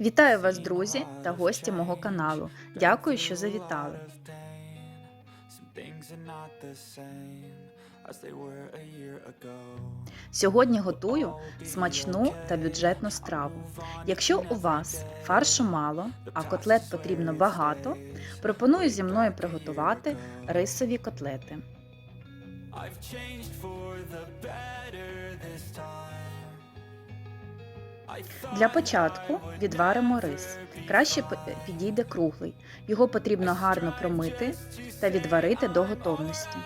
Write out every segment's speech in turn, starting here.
Вітаю вас, друзі та гості мого каналу. Дякую, що завітали. Сьогодні готую смачну та бюджетну страву. Якщо у вас фаршу мало, а котлет потрібно багато, пропоную зі мною приготувати рисові котлети. I've changed for the better this time. Для початку відваримо рис. Краще підійде круглий. Його потрібно гарно промити та відварити до готовності.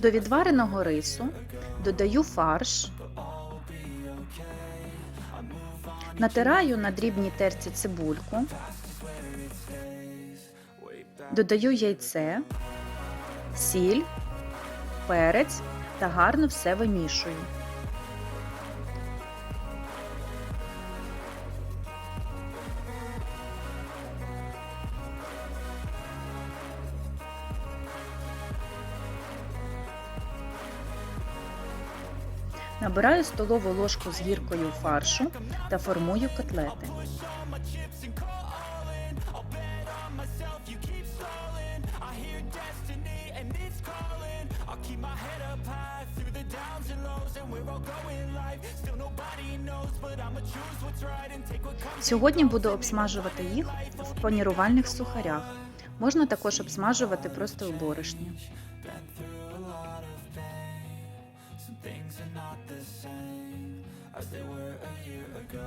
До відвареного рису додаю фарш, натираю на дрібній терці цибульку, додаю яйце, сіль, перець та гарно все вимішую. Набираю столову ложку з гіркою фаршу та формую котлети. Сьогодні буду обсмажувати їх в панірувальних сухарях. Можна також обсмажувати просто в борошні. Some things are not the same as they were a year ago.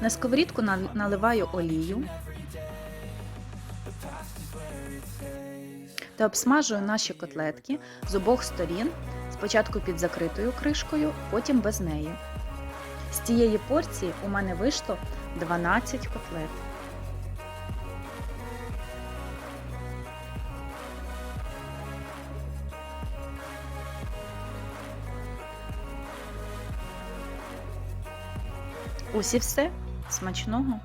На сковорідку нал- наливаю олію та обсмажую наші котлетки з обох сторін, спочатку під закритою кришкою, потім без неї. З цієї порції у мене вийшло 12 котлет. Ось і все. Смачного!